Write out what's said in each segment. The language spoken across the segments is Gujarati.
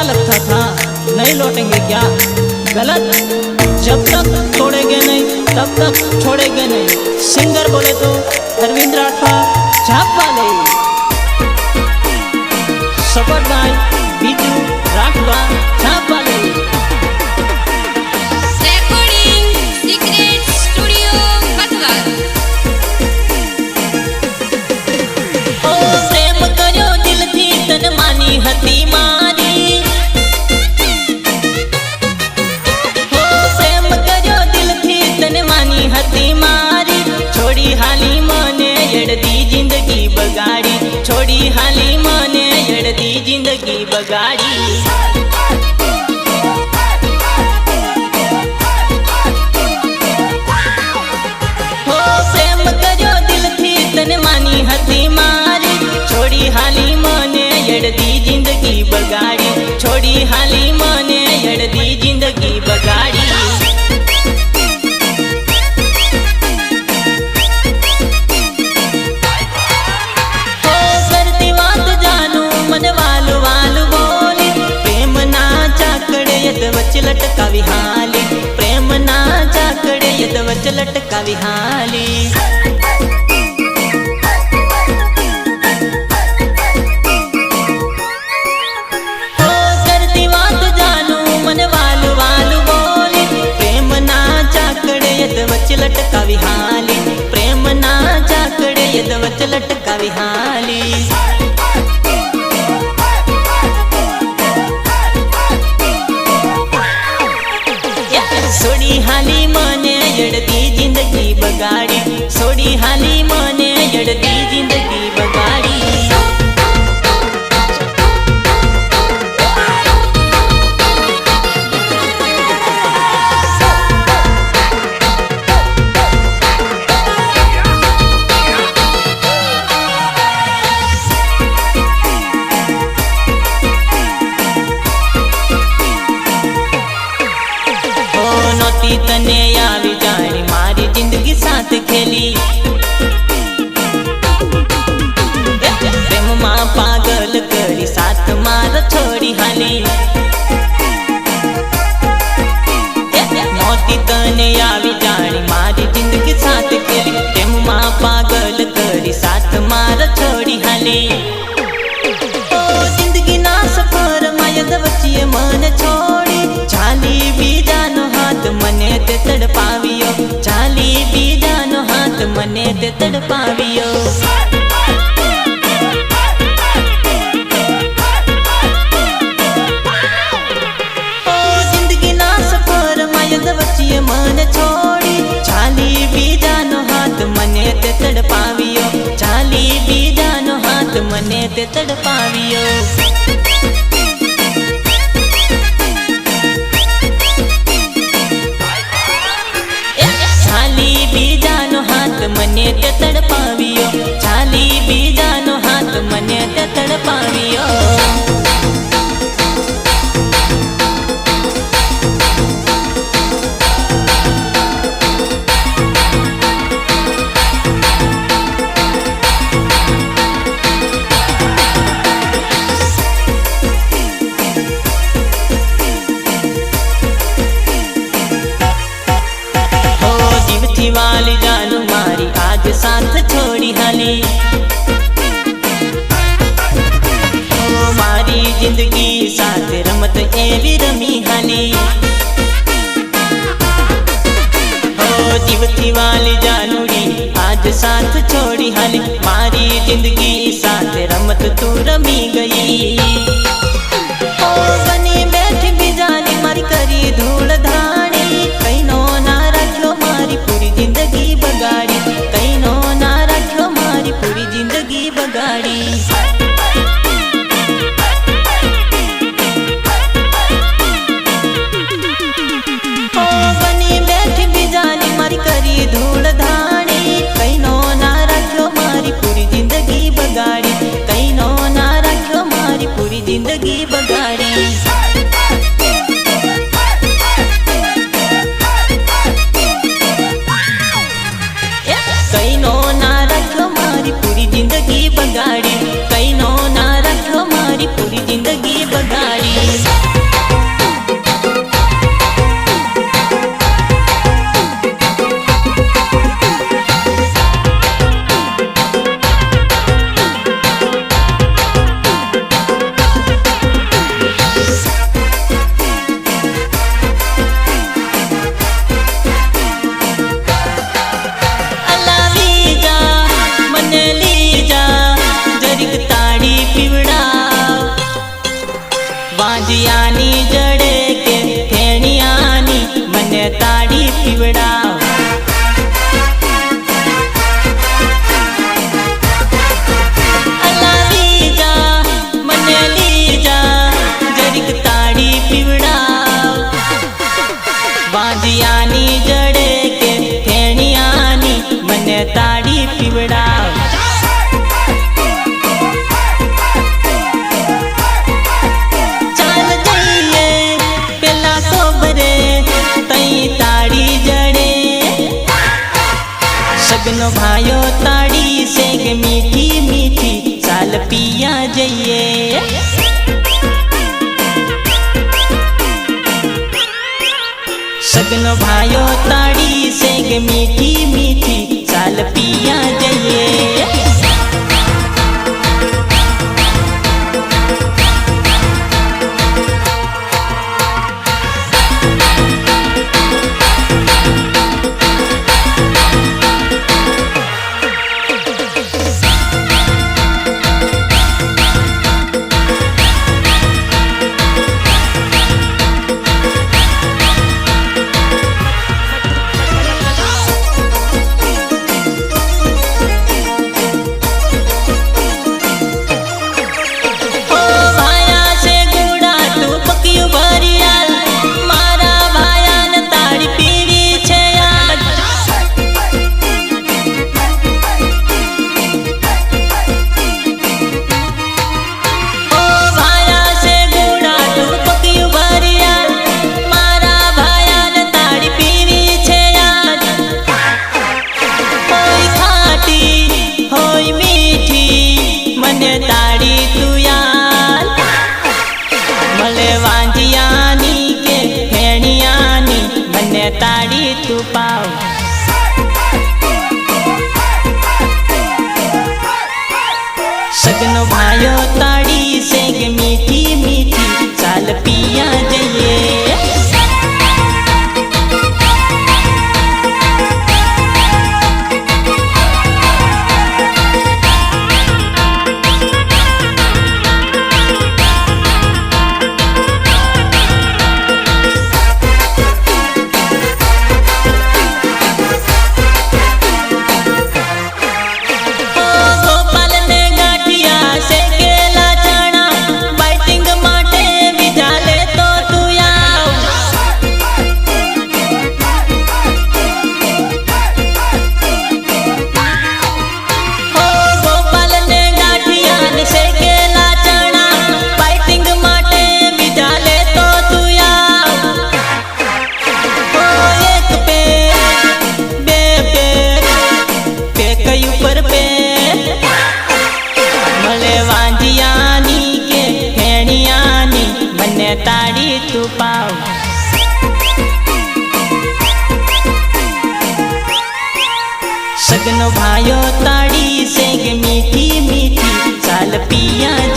क्या लगता था? नहीं लौटेंगे क्या? गलत। जब तक छोड़ेंगे नहीं, तब तक छोड़ेंगे नहीं। सिंगर बोले तो अरविंद राठवा झाप वाले। सफ़र भाई बीजू राठवा છોકરી હાલી મને એણતી જિંદગી બગાડી. હાલી મને એડતી જિંદગી બગાડી. છોડી હાલી મને લટ લટકાવી હાલે લટકાવી હાલે પ્રેમના ચાકડે યદ વચ લટકાવી હાલે તડપાવ્યો તડપાવ્યો ચાલી બીજાનો હાથ મને તે તડપાવ્યો મને તે તડપાવ્યો. ચાલી બીજાનો હાથ મને તે તડપાવ્યો. करे મીઠી મીઠી મીઠી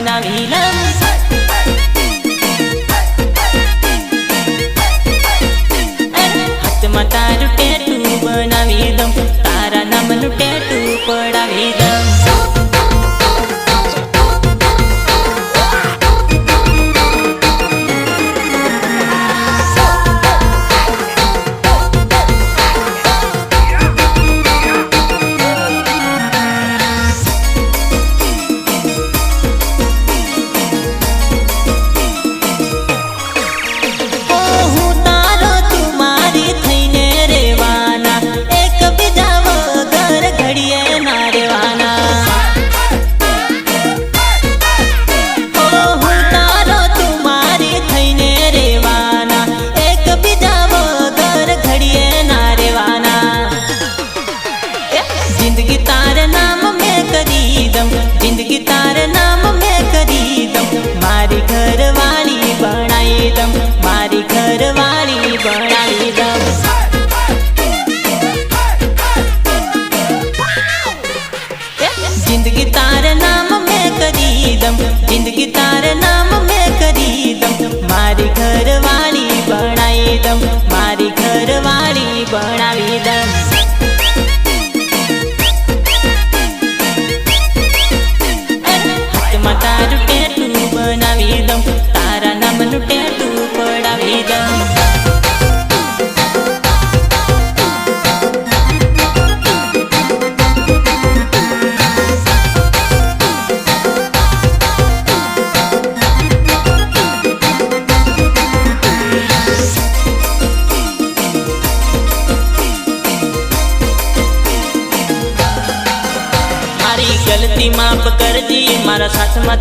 ng ilaw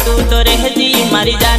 તું તો રહેજી મારી જા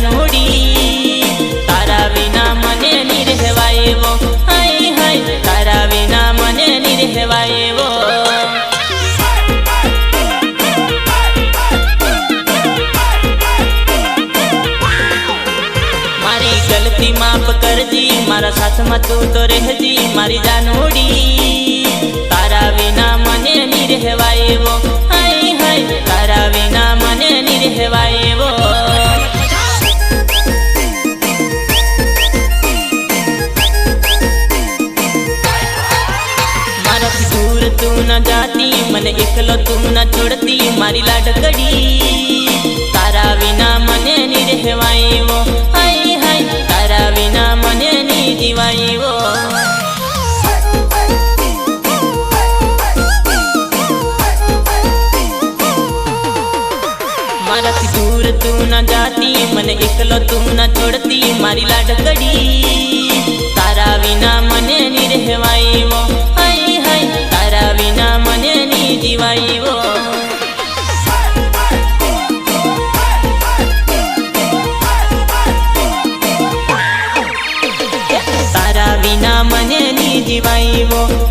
મને એકલો તું ના છોડતી મારી લાડકડી તારા વિના મને ની રહેવાય તારા વિના મને ની જીવાય એવો મારાથી દૂર તું ના જાતી, મને એકલો તું ના છોડતી મારી લાડકડી તારા વિના મને ની રહેવાય 芝居を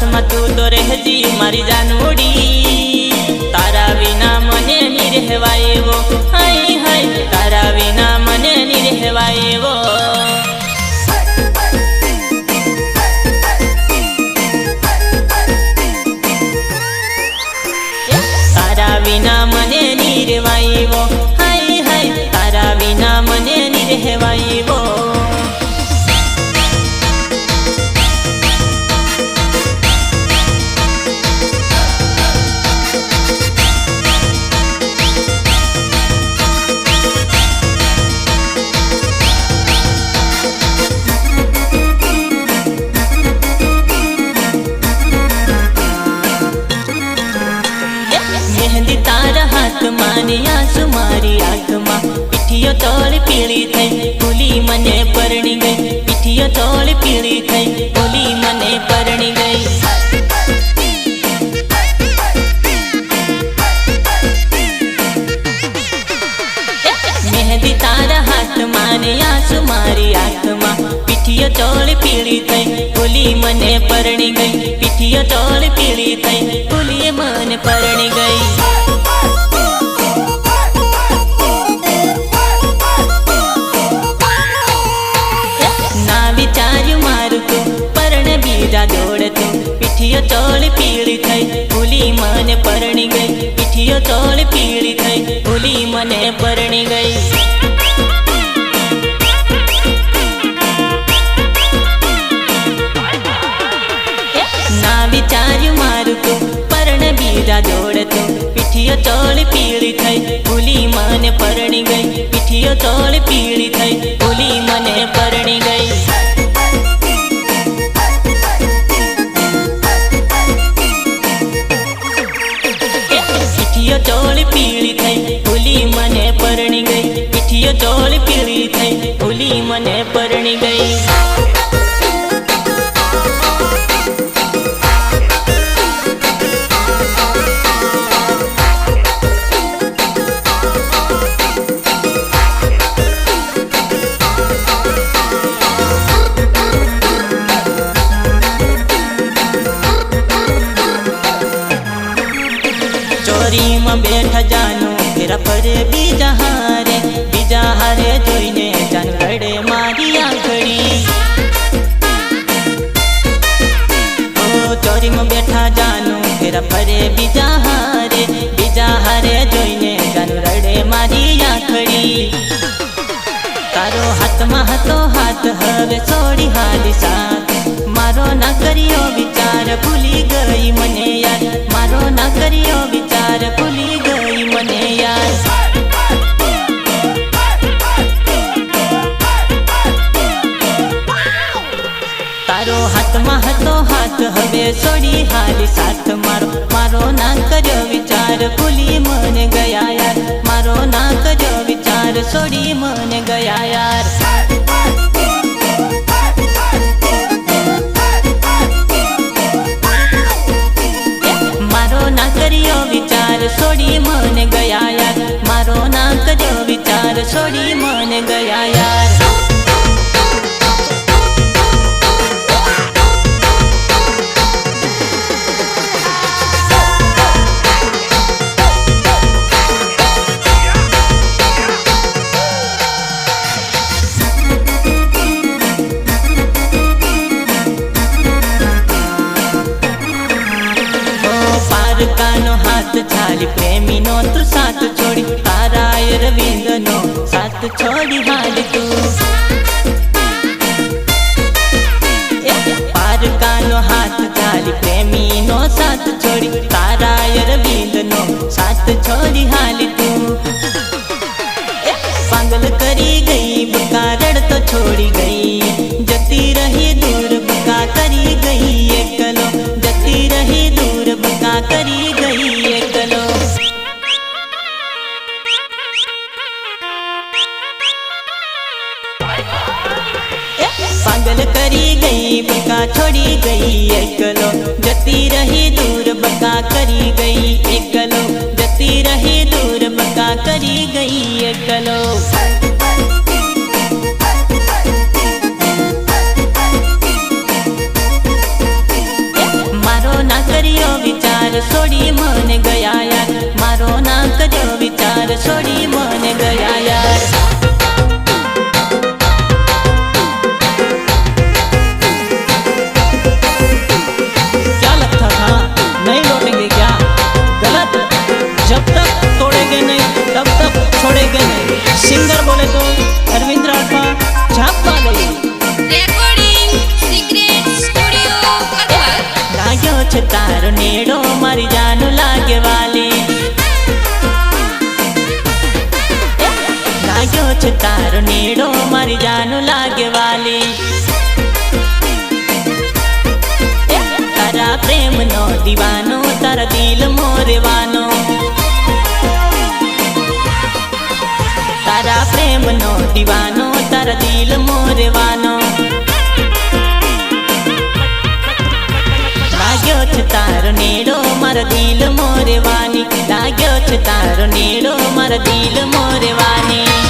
હાથમાં તું તો રહેજી મારી જાનુડી તોળી પીળી થઈ, ભૂલી મને પરણી ગઈ. પીઠીઓ તોળી પીળી થઈ, ભૂલી મને પરણી ગઈ. મહેંદી તારા હાથમાં ને આંસુ મારી આંખમાં. પીઠીઓ તોળી પીળી થઈ, ભૂલી મને પરણી ગઈ. પીઠીઓ તોળી પીળી થઈ, ભૂલીએ મને પરણી ગઈ. પીઠીઓ તોળી પીળી થઈ, ભૂલી મને પરણી ગઈ. પીઠીઓ તળ પીળી થઈ, ભૂલી મને પરણી ગઈ. વિચાર્યું મારું તું, પરણ બીજા પીઠીઓ તોળી પીળી થઈ, ભૂલી મને પરણી ગઈ. પીઠીઓ તોળી પીળી થઈ ચોરીમાં બેઠા જાનું, ફેરા પડે બીજા હારે બીજા હારે જોઈને જાન રડે મારી આંગળી. ચોરીમાં બેઠા જાનું, ફેરા પડે બીજા હારે બીજા હારે જોઈને જાન રડે મારી આંખડી તારો હાથમાં હતો હાથ, હવે છોડી હાલી સાથ. મારો ના કર્યો વિચાર ભૂલી ગઈ મને યાર મારો ના કર્યો વિચાર ભૂલી ગઈ મને યાર તારો હાથમાં હતો હાથ હવે છોડી હાલી સાથ મારો મારો ના કર્યો વિચાર ભૂલી મને ગયા યાર મારો ના કર્યો વિચાર છોડી મને ગયા યાર કરી ગઈ બકા રડતો છોડી ગઈ. જતી રહી દૂર બકા કરી ગઈ એકલો. જતી રહી દૂર બકા કરી ગઈ એકલો. પાગલ કરી ગઈ બકા છોડી ગઈ એકલો. જતી રહી દૂર બકા કરી ગઈ એકલો. જતી રહી દૂર બકા કરી ગઈ એકલો. વિચાર છોડી મને ગયા યાર. મારો ના કર્યો વિચાર છોડી મને ગયા યાર. તારો નીડો મારી જાનું લાગે વાલી. તારા પ્રેમનો દીવાનો, તારા દિલ મોરેવાનો. તારા પ્રેમ નો દીવાનો, તારા દિલ મોરવાનો. લાગ્યો છે તારો નીડો મારા દિલ મોરવાની. લાગ્યો છે તારો નીડો મારા દિલ મોરવાની.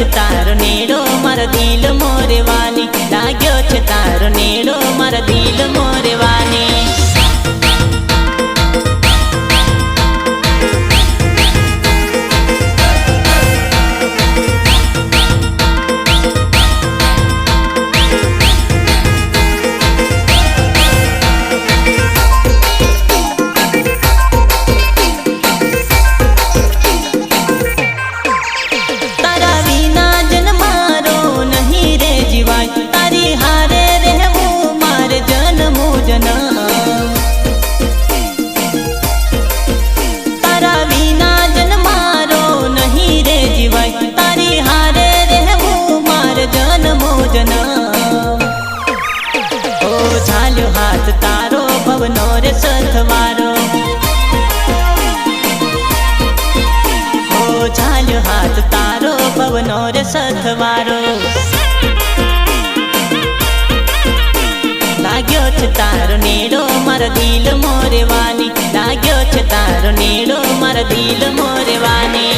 છે તારો નેડો મારા દિલ મોરવાની. લાગ્યો છે તારો નેડો મારા દિલ મોરવાની. ભવનો મારો ઓ ઝાલ્યો હાથ તારો પવનો રે સથવારો લાગ્યો છે તારો નેડો મારા દિલ મોરવાની લાગ્યો છે તારો નેડો મારા દિલ મોરવાની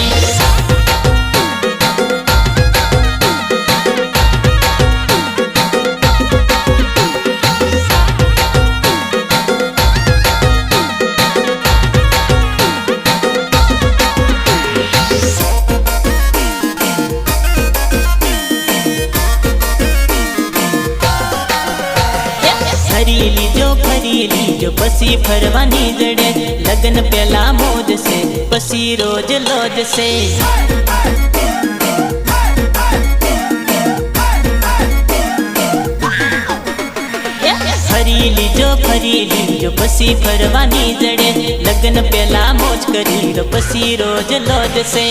પછી ફરવાની જડે લગ્ન પેલા મોજ છે, પછી રોજ લોજ છે. ફરી લીજો ફરી લીજો પછી ફરવાની જડે લગ્ન પેલા મોજ કરી તો પછી રોજ લોજ છે.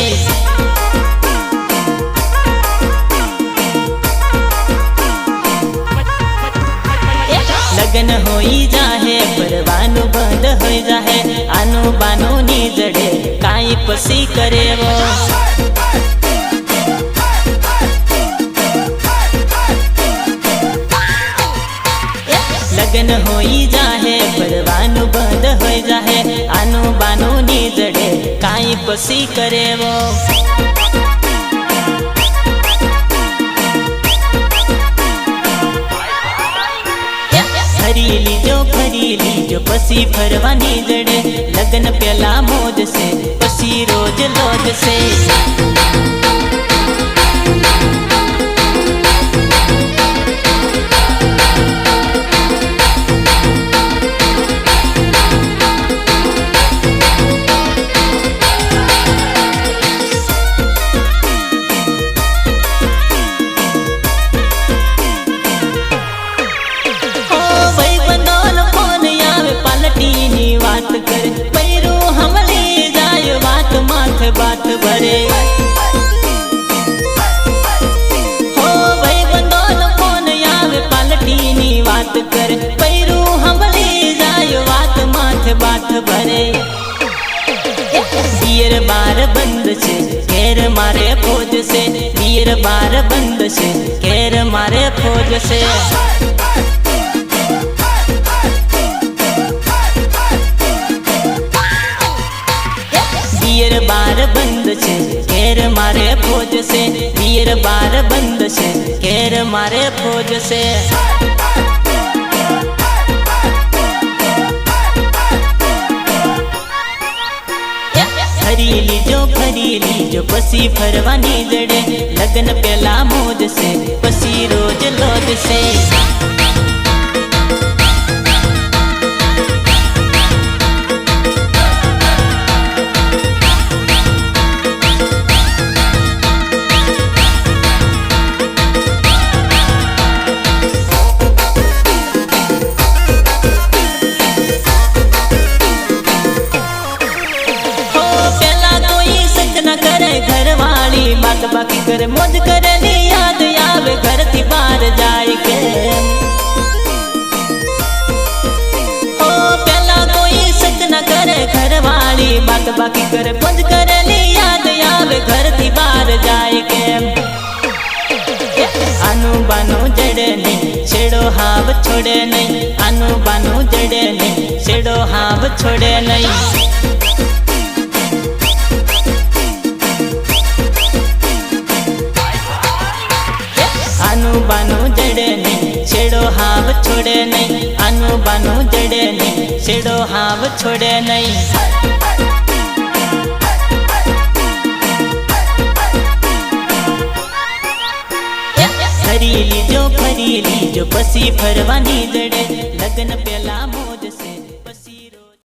લગ્ન હોઈ જાહે, પરવાનું બંધ હોઈ જાહે, આનું બાનું ની જડે કાંઈ પછી કરેવો લગ્ન હોઈ જાહે, પરવાનું બંધ હોઈ જાહે, આનું બાનું ની જડે કાંઈ પછી કરેવો ફરી લીજો ફરી લીજો પછી ફરવાની જડે. લગ્ન પેલા મોજ છે પછી રોજ લોજ છે છે, વીર બાર બંધ છે, ઘેર મારે છે. ફરી લીજો ફરી લીજો, પછી ફરવાની જડે. લગ્ન પેલા મોજ છે, પછી રોજ લોજ છે. છેડો હાવ છોડે નહીં આનું બાનું જડે નહીં છેડો હાવ છોડે નહીં આનું બાનું જડે નહીં છેડો હાવ છોડે નહીં આનું બાનું જડે નહીં છેડો હાવ છોડે ફરી લીજો પછી ફરવાની જડે લગ્ન પેલા